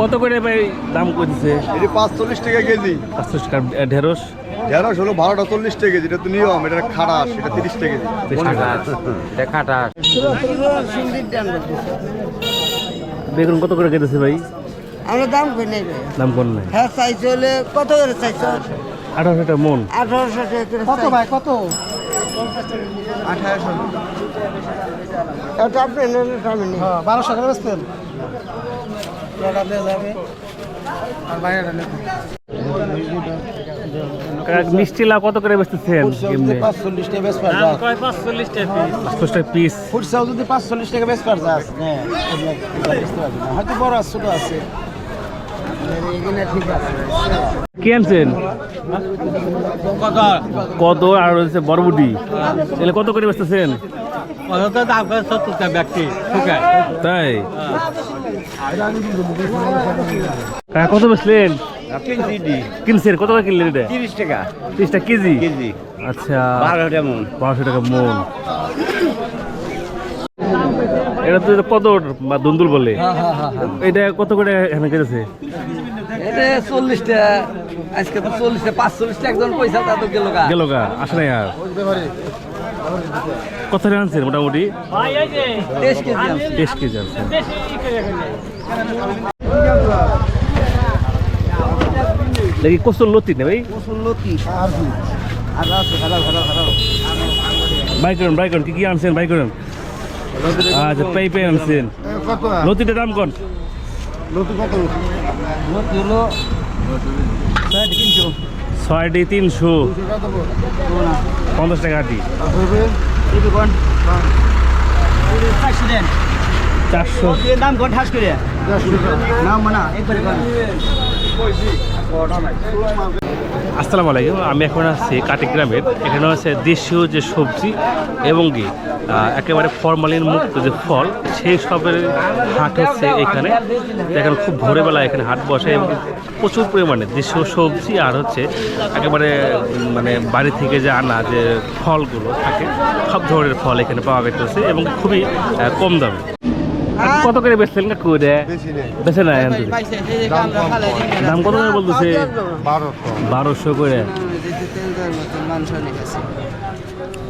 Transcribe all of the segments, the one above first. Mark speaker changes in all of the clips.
Speaker 1: কত করে ভাই দাম করতেছে
Speaker 2: এটি পাঁচচল্লিশ টাকা কেজি
Speaker 1: পাঁচশো টাকা ঢেঁড়স।
Speaker 2: ঢেঁড়স হলো বারোটা চল্লিশ টাকা কেজি এটা তো নিয়ম এটা খারাপ এটা তিরিশ টাকা কেজি
Speaker 1: বেগুন কত করে কেটেছে ভাই?
Speaker 3: আমরা দাম করে নেই
Speaker 1: দাম কোন নাই।
Speaker 3: হ্যাঁ চাইছে হলে কত করে চাইছো?
Speaker 1: আঠারোশো টাকা মন।
Speaker 3: আঠারোশো টাকা কত ভাই কত? আঠারোশো। এটা আপনি নেন এটা বারোশো করে বেচতেন।
Speaker 1: মিষ্টি লাউ কত করে বেচতেছেন
Speaker 4: পাঁচচল্লিশ টাকা
Speaker 1: পিস
Speaker 4: ফুটসাও যদি পাঁচচল্লিশ টাকা বেশ পার যাস হ্যাঁ হয়তো বড় আছে ছোট আছে।
Speaker 3: ঠিক আছে।
Speaker 1: কি আনছেন? কত আর হচ্ছে বরবুটি এগুলো কত করে বেচতেছেন তাই। কত বেচলেন কিনছেন কত করে কিনলেন এটা?
Speaker 4: তিরিশ টাকা।
Speaker 1: তিরিশ টাকা কেজি?
Speaker 4: কেজি।
Speaker 1: আচ্ছা।
Speaker 4: টাকা মন।
Speaker 1: বারোশো টাকা মন। এটা তো বা দুন্দুল বলে। এটা কত করে এখানে কেটেছে
Speaker 3: এটা চল্লিশটা আজকে তো চল্লিশটা পাঁচচল্লিশটা একজন পয়সা তা তো গেল গা।
Speaker 1: গেল গা আসে না আর। কত আনছেন মোটামুটি?
Speaker 3: দেশ কেজি।
Speaker 1: আনছেন। দেখি কষ্ট লতি না ভাই। বাই করেন বাই করেন কি কি আনছেন বাই করেন। আচ্ছা পেই পেই আনছেন। লতিটা দাম কোন?
Speaker 2: নতুন কত?
Speaker 1: ছয়টি তিনশো। পঞ্চাশ টাকা চারশো।
Speaker 4: দাম কোন ঠাস
Speaker 1: আসসালামু আলাইকুম, আমি এখন আছি কাটিগ্রামের। এখানে হচ্ছে দেশীয় যে সবজি এবং কি একেবারে ফরমালিন মুক্ত যে ফল সেই সবের হাট হচ্ছে এখানে। দেখেন খুব ভোরবেলা এখানে হাট বসে এবং প্রচুর পরিমাণে দেশীয় সবজি আর হচ্ছে একেবারে মানে বাড়ি থেকে যে আনা যে ফলগুলো থাকে সব ধরনের ফল এখানে পাওয়া যাচ্ছে এবং খুবই কম দামে। কত করে বেচলেন কাকু রে বেছে না এখান থেকে দাম কত করে বলতেছে?
Speaker 2: বারোশো।
Speaker 1: বারোশো করে দাম করে দেন করে দেন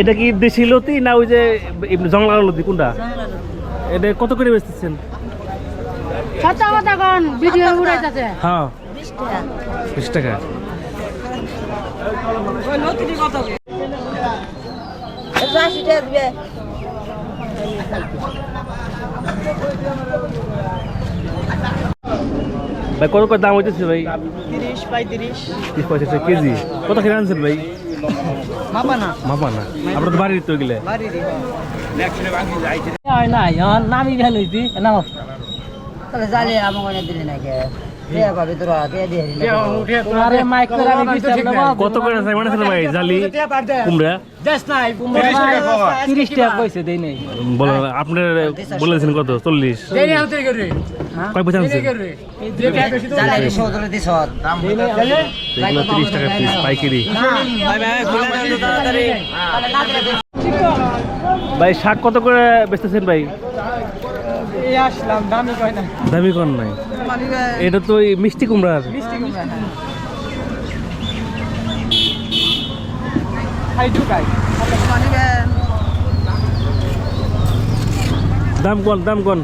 Speaker 1: এটা কি দেশি লতি না ওই যে এমনি জংলা লতি কোনটা? এটা কত করে বেচতেছেন?
Speaker 5: সত্য কথা কোন ভিডিও উড়াইতেছে।
Speaker 1: হ্যাঁ। বিশ টাকা। ভাই কত করে দাম হইতেছে ভাই?
Speaker 3: তিরিশ পঁয়ত্রিশ।
Speaker 1: তিরিশ পঁয়ত্রিশ কেজি। কত খেয়ে আনছেন ভাই?
Speaker 3: মাপা না
Speaker 1: মাপা না আপনার তো বাড়ির তো গেলে
Speaker 5: নামি ভালো হইছি
Speaker 3: তাহলে জানি আমাকে দিলে নাকি?
Speaker 1: কত করে মানে ভাই জালি কুমড়া
Speaker 5: তিরিশ টাকা কইছে দেই নাই।
Speaker 1: বলেন আপনার বলেছেন কত? চল্লিশ। কয় পয়সা তিরিশ টাকা পিস পাইকারি ভাই শাক কত করে বেচতেছেন ভাই?
Speaker 3: আসলাম দামি কয় না
Speaker 1: দামি কর নাই। এটা তো মিষ্টি কুমড়ার
Speaker 3: মিষ্টি কুমড়া হ্যাঁ।
Speaker 1: দাম কন দাম কোন?